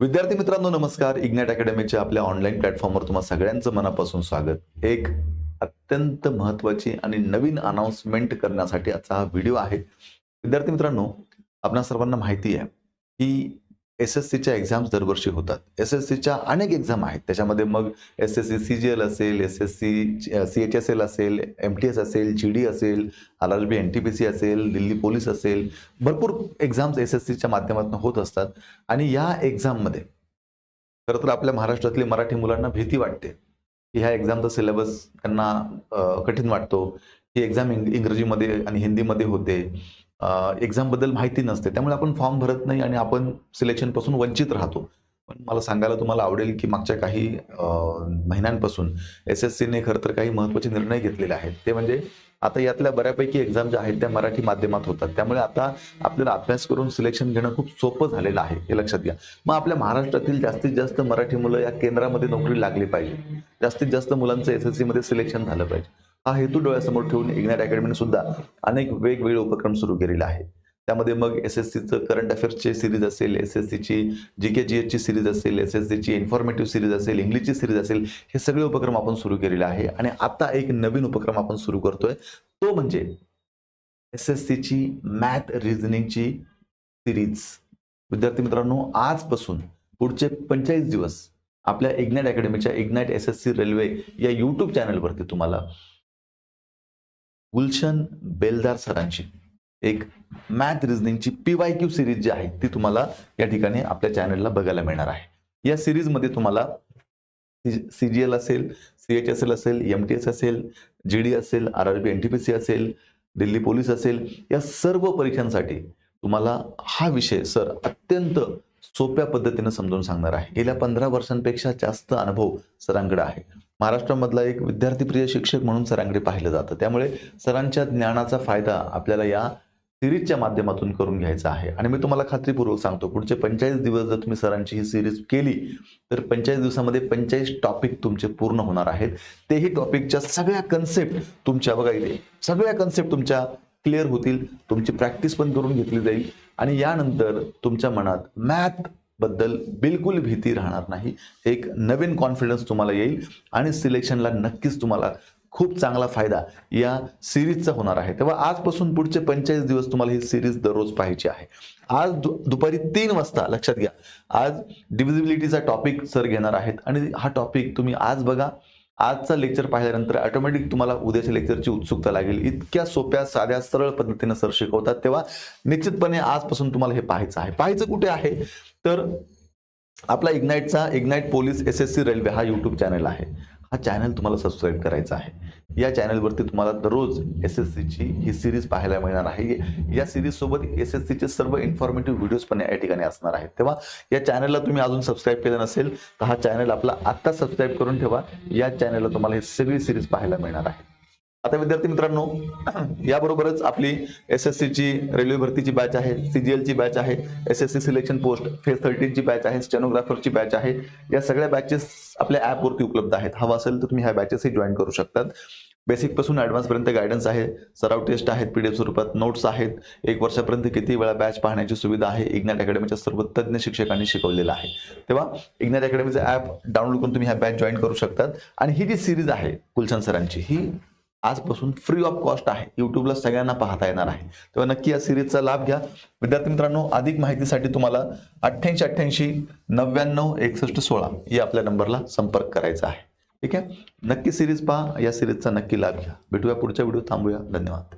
विद्यार्थी मित्रांनो नमस्कार. इग्नाइट अकॅडमीच्या आपल्या ऑनलाईन प्लॅटफॉर्मवर तुम्हा सगळ्यांचं मनापासून स्वागत. एक अत्यंत महत्त्वाची आणि नवीन अनाउन्समेंट करण्यासाठी आजचा हा व्हिडिओ आहे. विद्यार्थी मित्रांनो आपणा सर्वांना माहिती आहे की एस एस सीच्या एक्झाम्स दरवर्षी होतात. एस एस सीच्या अनेक एक्झाम आहेत. त्याच्यामध्ये मग S S C C G L असेल S S C C H S L असेल एम टी एस असेल जी डी असेल R R B N T P C असेल दिल्ली पोलीस असेल. भरपूर एक्झाम्स एस एस सीच्या माध्यमातून होत असतात. आणि या एक्झाममध्ये खरं तर आपल्या महाराष्ट्रातली मराठी मुलांना भीती वाटते. की ह्या एक्झामचा सिलेबस त्यांना कठीण वाटतो. ही एक्झाम इंग इंग्रजीमध्ये आणि हिंदीमध्ये होते. एक्झामबद्दल माहिती नसते. त्यामुळे आपण फॉर्म भरत नाही आणि आपण सिलेक्शनपासून वंचित राहतो. पण मला सांगायला तुम्हाला आवडेल की मागच्या काही महिन्यांपासून एस एस सीने खरं तर काही महत्त्वाचे निर्णय घेतलेले आहेत. ते म्हणजे आता यातल्या बऱ्यापैकी एक्झाम ज्या आहेत त्या मराठी माध्यमात होतात. त्यामुळे आता आपल्याला अभ्यास करून सिलेक्शन घेणं खूप सोपं झालेलं आहे हे लक्षात घ्या. मग आपल्या महाराष्ट्रातील जास्तीत जास्त मराठी मुलं या केंद्रामध्ये नोकरी लागली पाहिजे. जास्तीत जास्त मुलांचं एस एस सीमध्ये सिलेक्शन झालं पाहिजे. हा हेतू डोळ्यासमोर ठेवून इग्नाइट अकॅडमीने सुद्धा अनेक वेगवेगळे उपक्रम सुरू केलेले आहे त्यामध्ये मग एस एस सीचं करंट अफेअर्सची सिरीज असेल एस एस सीची जी के जी एचची सिरीज असेल एस एस सीची इन्फॉर्मेटिव्ह सिरीज असेल इंग्लिशची सिरीज असेल हे सगळे उपक्रम आपण सुरू केलेले आहे. आणि आता एक नवीन उपक्रम आपण सुरू करतोय. तो म्हणजे एस एस सीची मॅथ रिझनिंगची सिरीज विद्यार्थी मित्रांनो आजपासून पुढचे पंचेचाळीस दिवस आपल्या Ignite अकॅडमीच्या Ignite S S C railway या यूट्यूब चॅनलवरती तुम्हाला गुलशन बेलदार सरांची एक मॅथ रिझनिंगची पी वाय क्यू सिरीज जी आहे ती तुम्हाला या ठिकाणी आपल्या चॅनलला बघायला मिळणार आहे. या सिरीजमध्ये तुम्हाला सी जी एल असेल सी एच एस एल असेल एम टी एस असेल जी डी असेल R R B N T P C असेल दिल्ली पोलीस असेल या सर्व परीक्षांसाठी तुम्हाला हा विषय सर अत्यंत सोप्या पद्धतीनं समजून सांगणार आहे. गेल्या पंधरा वर्षांपेक्षा जास्त अनुभव सरांकडे आहे. महाराष्ट्रामधला एक विद्यार्थीप्रिय शिक्षक म्हणून सरांकडे पाहिलं जातं. त्यामुळे सरांच्या ज्ञानाचा फायदा आपल्याला या सिरीजच्या माध्यमातून करून घ्यायचा आहे. आणि मी तुम्हाला खात्रीपूर्वक सांगतो पुढचे पंचेचाळीस दिवस जर तुम्ही सरांची ही सिरीज केली तर पंचेचाळीस दिवसामध्ये पंचेचाळीस टॉपिक तुमचे पूर्ण होणार आहेत. तेही टॉपिकच्या सगळ्या कन्सेप्ट तुमच्या बघा इथे सगळ्या कन्सेप्ट तुमच्या क्लिअर होतील तुमची प्रॅक्टिस पण करून घेतली जाईल आणि यानंतर तुमच्या मनात मॅथबद्दल बिलकुल भीती राहणार नाही. एक नवीन कॉन्फिडन्स तुम्हाला येईल आणि सिलेक्शनला नक्कीच तुम्हाला खूप चांगला फायदा या सिरीजचा होणार आहे. तेव्हा आजपासून पुढचे पंचेचाळीस दिवस तुम्हाला ही सिरीज दररोज पाहायची आहे. आज दु दुपारी तीन वाजता लक्षात घ्या. आज डिव्हिजिबिलिटीचा टॉपिक सर घेणार आहेत आणि हा टॉपिक तुम्ही आज बघा. आजचा लेक्चर पाहिल्यानंतर ऑटोमॅटिक तुम्हाला उद्याच्या लेक्चरची उत्सुकता लागेल. इतक्या सोप्या साध्या सरळ पद्धतीने सर शिकवतात. तेव्हा निश्चितपणे आजपासून तुम्हाला हे पाहायचं आहे. पाहायचं कुठे आहे? तर आपला इग्नाईटचा Ignite police S S C railway हा यूट्यूब चॅनल आहे. हा चॅनल तुम्हाला सबस्क्राईब करायचा आहे. या चॅनलवरती तुम्हाला दररोज एस एस सीची ही सिरीज पाहायला मिळणार आहे. या सिरीजसोबत एस एस सीचे सर्व इन्फॉर्मेटिव्ह व्हिडिओज पण या ठिकाणी असणार आहेत. तेव्हा या चॅनलला तुम्ही अजून सबस्क्राईब केलं नसेल तर हा चॅनल आपला आत्ता सबस्क्राईब करून ठेवा. या चॅनलला तुम्हाला ही सगळी सिरीज पाहायला मिळणार आहे. आता विद्यार्थी मित्रांनो याबरोबरच आपली एस एस सीची रेल्वे भरतीची बॅच आहे सीजीएलची बॅच आहे S S C selection post phase थर्टीनची batch आहे स्टेनोग्राफरची बॅच आहे. या सगळ्या बॅचेस आपल्या ॲपवरती उपलब्ध आहेत. हवा असेल तर तुम्ही ह्या बॅचेसही जॉईन करू शकतात. बेसिकपासून ॲडव्हान्सपर्यंत गायडन्स आहे. सराव टेस्ट आहेत पीडीएफ स्वरूपात नोट्स आहेत. एक वर्षापर्यंत किती वेळा बॅच पाहण्याची सुविधा आहे इग्नॅट अकॅडमीच्या सर्व तज्ज्ञ शिक्षकांनी शिकवलेलं आहे. तेव्हा इग्नॅट अकॅडमीचं ॲप डाउनलोड करून तुम्ही ह्या बॅच जॉईन करू शकतात. आणि ही जी सिरीज आहे कुलचंद सरांची ही आजपासून फ्री ऑफ कॉस्ट आहे. युट्यूबला सगळ्यांना पाहता येणार आहे. तेव्हा नक्की या सिरीजचा लाभ घ्या. विद्यार्थी मित्रांनो अधिक माहितीसाठी तुम्हाला अठ्ठ्याऐंशी अठ्ठ्याऐंशी नव्याण्णव एकसष्ट सोळा या आपल्या नंबरला संपर्क करायचा आहे. ठीक आहे? नक्की सिरीज पहा. या सिरीजचा नक्की लाभ घ्या. भेटूया पुढच्या व्हिडिओ थांबूया. धन्यवाद.